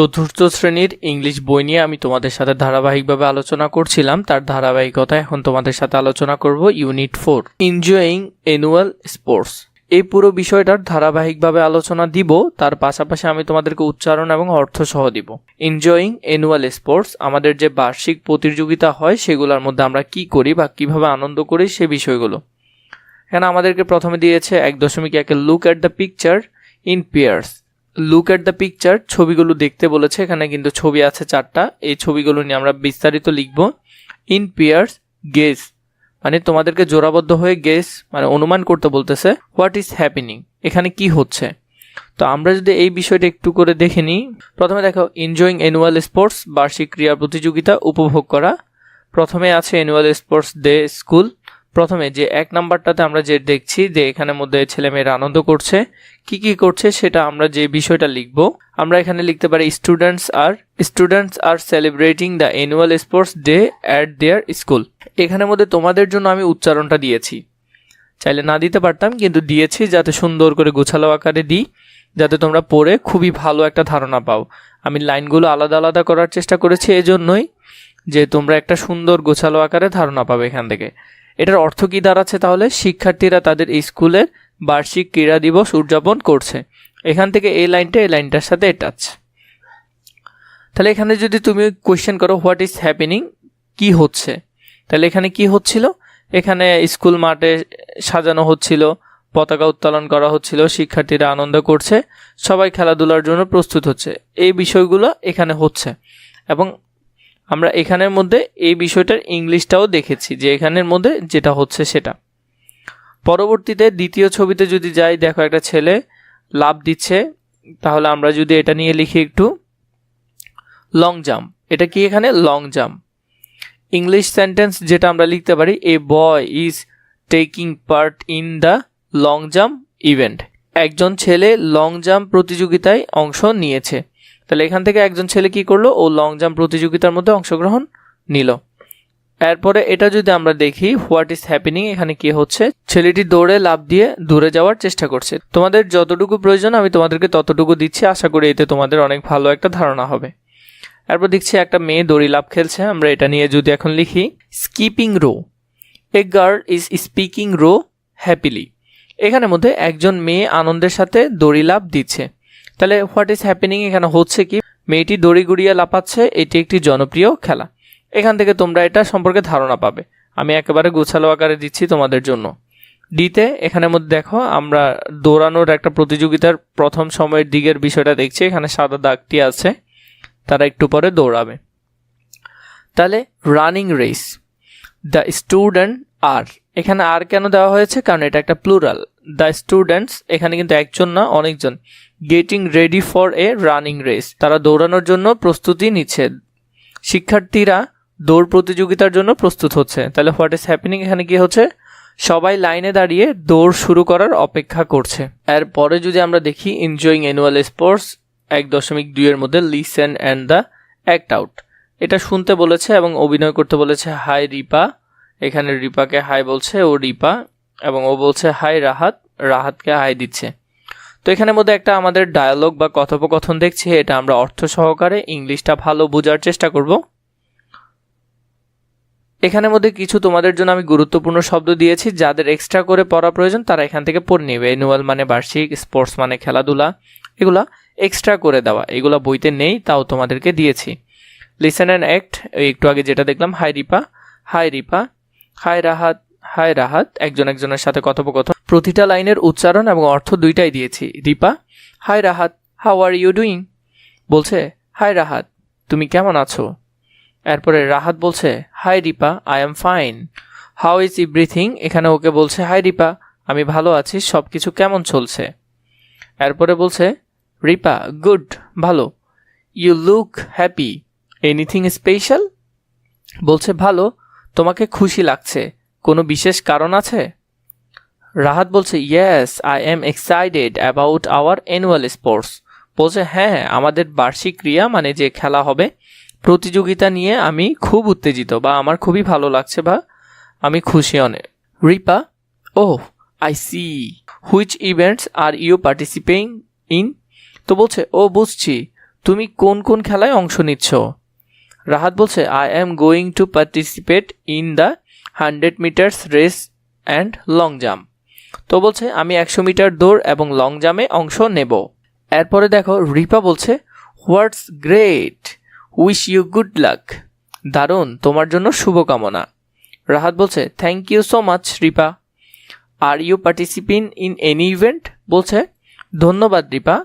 চতুর্থ শ্রেণির ইংলিশ বই নিয়ে আমি তোমাদের সাথে ধারাবাহিকভাবে আলোচনা করছিলাম। তার ধারাবাহিকতা এখন তোমাদের সাথে আলোচনা করব unit four enjoying annual sports এই পুরো বিষয়টার ধারাবাহিকভাবে আলোচনা দিব। তার পাশাপাশি আমি তোমাদেরকে উচ্চারণ এবং অর্থ সহ দিব। এনজয়িং অ্যানুয়াল স্পোর্টস আমাদের যে বার্ষিক প্রতিযোগিতা হয়, সেগুলোর মধ্যে আমরা কি করি বা কীভাবে আনন্দ করি সে বিষয়গুলো। এখানে আমাদেরকে প্রথমে দিয়েছে এক দশমিক একে look at the picture in pairs look at the picture ছবিগুলো দেখতে বলেছে, এখানে কিন্তু ছবি আছে চারটা। এই ছবিগুলো নিয়ে আমরা বিস্তারিত লিখব। ইন পেয়ার্স গেস মানে তোমাদেরকে জোড়াবদ্ধ হয়ে গেস মানে অনুমান করতে বলতেছে হোয়াট ইজ হ্যাপেনিং এখানে কি হচ্ছে? তো আমরা যদি এই বিষয়টা একটু করে দেখে নিই। প্রথমে দেখো এনজয়িং অ্যানুয়াল স্পোর্টস বার্ষিক ক্রীড়া প্রতিযোগিতা, উপভোগ করা। প্রথমে আছে অ্যানুয়াল স্পোর্টস ডে স্কুল প্রথমে যে এক নাম্বারটাতে আমরা যে দেখছি যে এখানে মধ্যে ছেলেমেয়েরা আনন্দ করছে, কি কি করছে সেটা আমরা যে বিষয়টা লিখব, আমরা এখানে লিখতে পারি students are students are celebrating the annual sports day at their school এখানের মধ্যে তোমাদের জন্য আমি উচ্চারণটা দিয়েছি। চাইলে না দিতে পারতাম, কিন্তু দিয়েছি যাতে সুন্দর করে গোছালো আকারে দিই, যাতে তোমরা পড়ে খুবই ভালো একটা ধারণা পাও। আমি লাইনগুলো আলাদা আলাদা করার চেষ্টা করেছি এজন্যই যে তোমরা একটা সুন্দর গোছালো আকারে ধারণা পাবে এখান থেকে। এটার অর্থ কী দাঁড়াচ্ছে তাহলে? শিক্ষার্থীরা তাদের স্কুলের বার্ষিক ক্রীড়া দিবস উদযাপন করছে। এখান থেকে এই লাইনটা, এই লাইনটার সাথে অ্যাটাচ তাহলে এখানে যদি তুমি কোয়েশ্চেন করো হোয়াট ইজ হ্যাপেনিং কি হচ্ছে? তাহলে এখানে কি হচ্ছিল? এখানে স্কুল মাঠে সাজানো হচ্ছিল, পতাকা উত্তোলন করা হচ্ছিল, শিক্ষার্থীরা আনন্দ করছে, সবাই খেলাধুলার জন্য প্রস্তুত হচ্ছে। এই বিষয়গুলো এখানে হচ্ছে। এবং আমরা এখানের মধ্যে এই বিষয়টার ইংলিশটাও দেখেছি যে এখানের মধ্যে যেটা হচ্ছে সেটা। পরবর্তীতে দ্বিতীয় ছবিতে যদি যাই, দেখো একটা ছেলে লাভ দিচ্ছে। তাহলে আমরা যদি এটা নিয়ে লিখি একটু। Long jump. এটা কি এখানে? Long jump. ইংলিশ সেন্টেন্স যেটা আমরা লিখতে পারি, a boy is taking part in the long jump event. একজন ছেলে লং জাম্প প্রতিযোগিতায় অংশ নিয়েছে। তাহলে এখান থেকে একজন ছেলে কি করল? ও লং জাম্প প্রতিযোগিতার মধ্যে অংশগ্রহণ নিল। এরপরে এটা যদি আমরা দেখি হোয়াট ইজ হ্যাপেনিং এখানে কি হচ্ছে? ছেলেটি দৌড়ে লাভ দিয়ে দূরে যাওয়ার চেষ্টা করছে। তোমাদের যতটুকু প্রয়োজন, আমি তোমাদেরকে ততটুকু দিচ্ছি। আশা করি এতে তোমাদের অনেক ভালো একটা ধারণা হবে। এরপর দেখছি একটা মেয়ে দড়ি লাভ খেলছে। আমরা এটা নিয়ে যদি এখন লিখি skipping rope a girl is speaking rope happily এখানের মধ্যে একজন মেয়ে আনন্দের সাথে দড়ি লাভ দিচ্ছে। তাহলে হোয়াট ইজ হ্যাপেনিং এখানে হচ্ছে কি? মেয়েটি দড়ি গুড়িয়ে লাপাচ্ছে এটি একটি জনপ্রিয় খেলা। এখান থেকে তোমরা এটা সম্পর্কে ধারণা পাবে। আমি একেবারে গোছালো আকারে দিচ্ছি তোমাদের জন্য। ডিতে, এখানের মধ্যে দেখো, আমরা দৌড়ানোর একটা প্রতিযোগিতার প্রথম সময়ের দিকের বিষয়টা দেখছি। এখানে সাদা দাগটি আছে, তারা একটু পরে দৌড়াবে। তাহলে running race the student are এখানে আর কেন দেওয়া হয়েছে? কারণ এটা একটা প্লুরাল দ্য স্টুডেন্টস এখানে কিন্তু একজন না, অনেকজন। Getting ready for a running race তারা দৌড়ানোর জন্য প্রস্তুতি নিচ্ছে। শিক্ষার্থীরা দৌড় প্রতিযোগিতার জন্য প্রস্তুত হচ্ছে। তাহলে হোয়াট ইজ হ্যাপেনিং এখানে কি হচ্ছে? সবাই লাইনে দাঁড়িয়ে দৌড় শুরু করার অপেক্ষা করছে। এরপরে যদি আমরা দেখি এনজয়িং অ্যানুয়াল স্পোর্টস এক দশমিক দুইয়ের মধ্যে listen and the act out এটা শুনতে বলেছে এবং অভিনয় করতে বলেছে, হাই রিপা। এখানে রিপাকে হাই বলছে, ও রিপা। এবং ও বলছে, হাই রাহাত। রাহাতকে হাই দিচ্ছে। তো এখানের মধ্যে একটা আমাদের ডায়ালগ বা কথোপকথন দেখছি, এটা আমরা অর্থ সহকারে ইংলিশটা ভালো বোঝার চেষ্টা করব। এখানের মধ্যে কিছু তোমাদের জন্য আমি গুরুত্বপূর্ণ শব্দ দিয়েছি, যাদের এক্সট্রা করে পড়া প্রয়োজন, তারা এখান থেকে পড়ে নেবে। অ্যানুয়াল মানে বার্ষিক স্পোর্টস মানে খেলাধুলা, এগুলা এক্সট্রা করে দেওয়া। এগুলা বইতে নেই, তাও তোমাদেরকে দিয়েছি। লিসেন অ্যান্ড অ্যাক্ট একটু আগে যেটা দেখলাম, hi Ripa hi Ripa, hi Rahat hi Rahat. একজন একজনের সাথে কথোপকথন। প্রতিটা লাইনের উচ্চারণ এবং অর্থ দুইটাই দিয়েছি। Ripa, hi Rahat, how are you doing? বলছে, হাই রাহাত, তুমি কেমন আছো? এরপরে রাহাত বলছে, hi Ripa, I am fine. How is everything? এখানে ওকে বলছে, হাই রিপা, আমি ভালো আছি সব কিছু কেমন চলছে? এরপরে বলছে, রিপা, গুড, ভালো। You look happy anything special বলছে, ভালো, তোমাকে খুশি লাগছে। কোনো বিশেষ কারণ আছে? রাহাত বলছে yes I am excited about our annual sports বলছে হ্যাঁ আমাদের বার্ষিক ক্রিয়া মানে যে খেলা হবে, প্রতিযোগিতা নিয়ে আমি খুব উত্তেজিত বা আমার খুবই ভালো লাগছে বা আমি খুশি অনেক। Ripa oh I see which events are you participating in তো বলছে, ও, বুঝছি। তুমি কোন কোন খেলায় অংশ নিচ্ছ? রাহাত বলছে I am going to participate in the hundred meters race and long jump তো বলছে, আমি একশো মিটার দৌড় এবং লং জাম্পে অংশ নেব। এরপরে দেখো, রিপা বলছে what's great wish you good luck দারুণ, তোমার জন্য শুভকামনা। রাহাত বলছে thank you so much Ripa. Are you participating in any event বলছে, ধন্যবাদ, রিপা।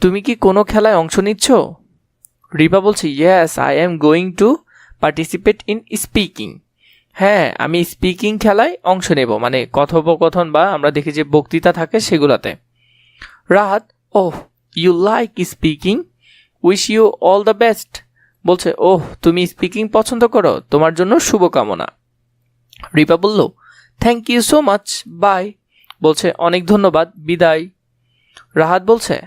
তুমি কি কোনো খেলায় অংশ নিচ্ছ? রিপা বলছে yes I am going to participate in speaking হ্যাঁ আমি স্পিকিং খেলায় অংশ নেব মানে কথোপকথন বা আমরা দেখি যে বক্তৃতা থাকে সেগুলোতে। Rahat, oh you like speaking wish you all the best বলছে, ওহ, তুমি স্পিকিং পছন্দ করো? তোমার জন্য শুভকামনা। রিপা বলল thank you so much bye বলছে, অনেক ধন্যবাদ, বিদায়। রাহাত বলছে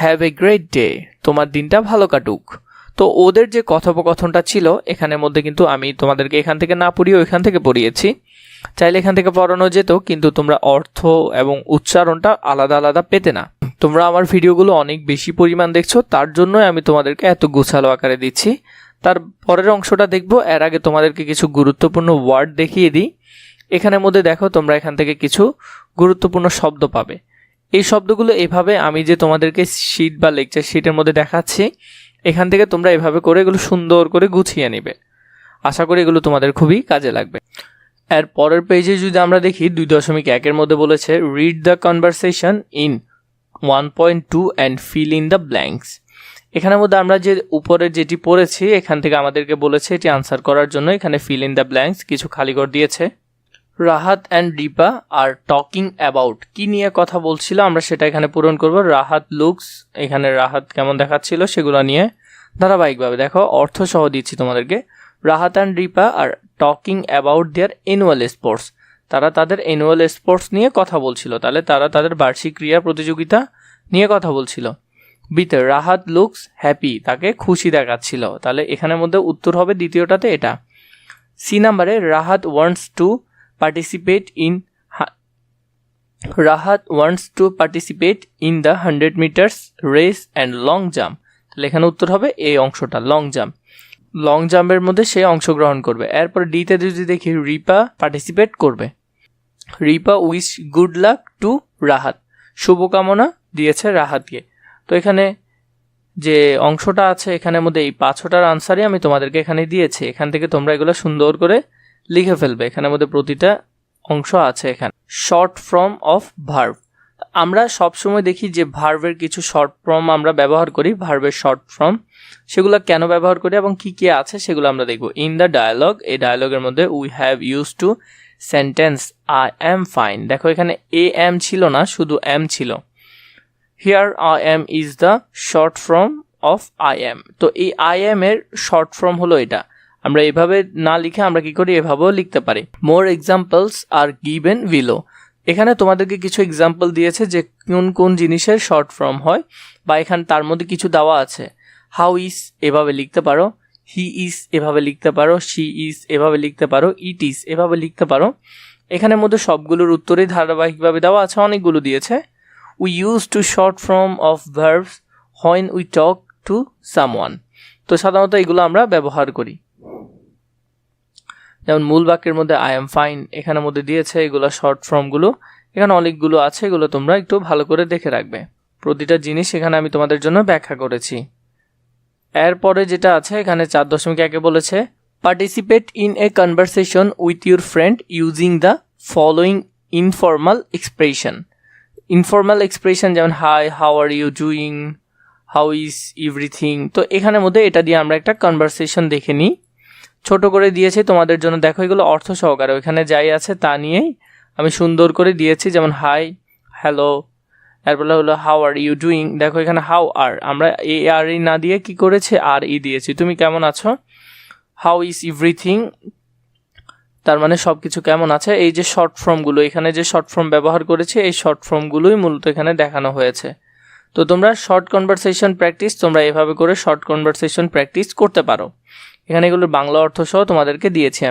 হ্যাভ এ গ্রেট ডে তোমার দিনটা ভালো কাটুক। তো ওদের যে কথোপকথনটা ছিল, এখানের মধ্যে কিন্তু আমি তোমাদেরকে এখান থেকে না পড়িয়ে ওইখান থেকে পড়িয়েছি। চাইলে এখান থেকে পড়ানো যেত, কিন্তু তোমরা অর্থ এবং উচ্চারণটা আলাদা আলাদা পেতে না। তোমরা আমার ভিডিওগুলো অনেক বেশি পরিমাণ দেখছ, তার জন্যই আমি তোমাদেরকে এত গোছালো আকারে দিচ্ছি। তার পরের অংশটা দেখব, এর আগে তোমাদেরকে কিছু গুরুত্বপূর্ণ ওয়ার্ড দেখিয়ে দিই। এখানের মধ্যে দেখো, তোমরা এখান থেকে কিছু গুরুত্বপূর্ণ শব্দ পাবে। এই শব্দগুলো এভাবে আমি যে তোমাদেরকে শিট বা লেকচার শিটের মধ্যে দেখাচ্ছি, এখান থেকে তোমরা এভাবে করে এগুলো সুন্দর করে গুছিয়ে নেবে। আশা করি এগুলো তোমাদের খুবই কাজে লাগবে। এর পরের পেজে যদি আমরা দেখি, দুই দশমিক একের মধ্যে বলেছে read the conversation in one point two and fill in the blanks এখানের মধ্যে আমরা যে উপরে যেটি পড়েছি, এখান থেকে আমাদেরকে বলেছে এটি আনসার করার জন্য এখানে ফিল ইন দ্য ব্ল্যাঙ্কস কিছু খালি করে দিয়েছে। Rahat and Ripa are talking about কি নিয়ে কথা বলছিল? আমরা সেটা এখানে পূরণ করব। রাহাত লুকস এখানে রাহাত কেমন দেখাচ্ছিল সেগুলো নিয়ে ধারাবাহিকভাবে। দেখো অর্থ সহ দিচ্ছি তোমাদেরকে। Rahat and Ripa are talking about their annual sports তারা তাদের অ্যানুয়াল স্পোর্টস নিয়ে কথা বলছিল। তাহলে তারা তাদের বার্ষিক ক্রীড়া প্রতিযোগিতা নিয়ে কথা বলছিল। বিতে, রাহাত লুকস হ্যাপি তাকে খুশি দেখাচ্ছিল। তাহলে এখানের মধ্যে উত্তর হবে দ্বিতীয়টাতে এটা। সি নাম্বারে, Rahat wants to participate in Rahat wants to participate in the 100 meters race and long jump. তাহলে এখানে উত্তর হবে এই অংশটা লং জাম্প লং জাম্পের মধ্যে সে অংশগ্রহণ করবে। এরপর ডিতে যদি দেখি রিপা পার্টিসিপেট করবে। Ripa wish good luck to Rahat শুভকামনা দিয়েছে রাহাতকে তো এখানে যে অংশটা আছে, এখানের মধ্যে এই পাঁচটার আনসারই আমি তোমাদেরকে এখানে দিয়েছি। এখান থেকে তোমরা এগুলো সুন্দর করে লিখে ফেলবে। এখানের মধ্যে প্রতিটা অংশ আছে এখানে। শর্ট ফর্ম অফ ভার্ভ আমরা সবসময় দেখি যে ভার্ভের কিছু শর্ট ফর্ম আমরা ব্যবহার করি ভার্ভের শর্ট ফর্ম সেগুলো কেন ব্যবহার করি এবং কি কি আছে সেগুলো আমরা দেখব। ইন দ্য ডায়ালগ এই ডায়ালগের মধ্যে we have use to sentence I am fine দেখো, এখানে এ এম ছিল না, শুধু এম ছিল। Here I am is the short form of I am তো এই আই এম এর শর্ট ফর্ম হলো এটা। আমরা এভাবে না লিখে আমরা কি করি? এভাবেও লিখতে পারি। মোর এক্সাম্পলস আর গিভেন ভিলো এখানে তোমাদেরকে কিছু এক্সাম্পল দিয়েছে যে কোন কোন জিনিসের শর্ট ফর্ম হয় বা এখানে তার মধ্যে কিছু দেওয়া আছে। হাউ ইস এভাবে লিখতে পারো। হি ইস এভাবে লিখতে পারো। শি ইস এভাবে লিখতে পারো। ইট ইস এভাবে লিখতে পারো। এখানের মধ্যে সবগুলোর উত্তরেই ধারাবাহিকভাবে দেওয়া আছে, অনেকগুলো দিয়েছে। We use to short form of verbs when we talk to someone তো সাধারণত এগুলো আমরা ব্যবহার করি। যেমন মূল বাক্যের মধ্যে আই এম ফাইন এখানের মধ্যে দিয়েছে, এগুলো শর্ট ফর্মগুলো এখানে অনেকগুলো আছে, এগুলো তোমরা একটু ভালো করে দেখে রাখবে। প্রতিটা জিনিস এখানে আমি তোমাদের জন্য ব্যাখ্যা করেছি। এরপরে যেটা আছে, এখানে চার দশমিক একে বলেছে participate in a conversation with your friend using the following informal expression informal expression যেমন hi how are you doing how is everything তো এখানের মধ্যে এটা দিয়ে আমরা একটা কনভারসেশন দেখে নিই। ছোট করে দিয়েছি, তোমাদের জন্য। দেখো, এগুলো অর্থ সহকারে। ওইখানে যাই আছে, তা নিয়েই আমি সুন্দর করে দিয়েছি, যেমন, হাই, হ্যালো। এরপরে হলো, হাউ আর ইউ ডুইং? দেখো, এখানে, হাউ আর। আমরা এ, আর, ই না দিয়ে কি করেছে? আর, ই দিয়েছি। তুমি কেমন আছো? How is everything? তার মানে সব কিছু কেমন আছে? এই যে শর্ট ফর্মগুলো, এখানে যে শর্ট ফর্ম ব্যবহার করেছে, এই শর্ট ফর্মগুলোই মূলত এখানে দেখানো হয়েছে। তো তোমরা শর্ট কনভারসেশন প্র্যাকটিস, তোমরা এভাবে করে শর্ট কনভারসেশন প্র্যাকটিস করতে পারো। এখানে এগুলোর বাংলা অর্থ সহ তোমাদেরকে দিয়েছি আমি।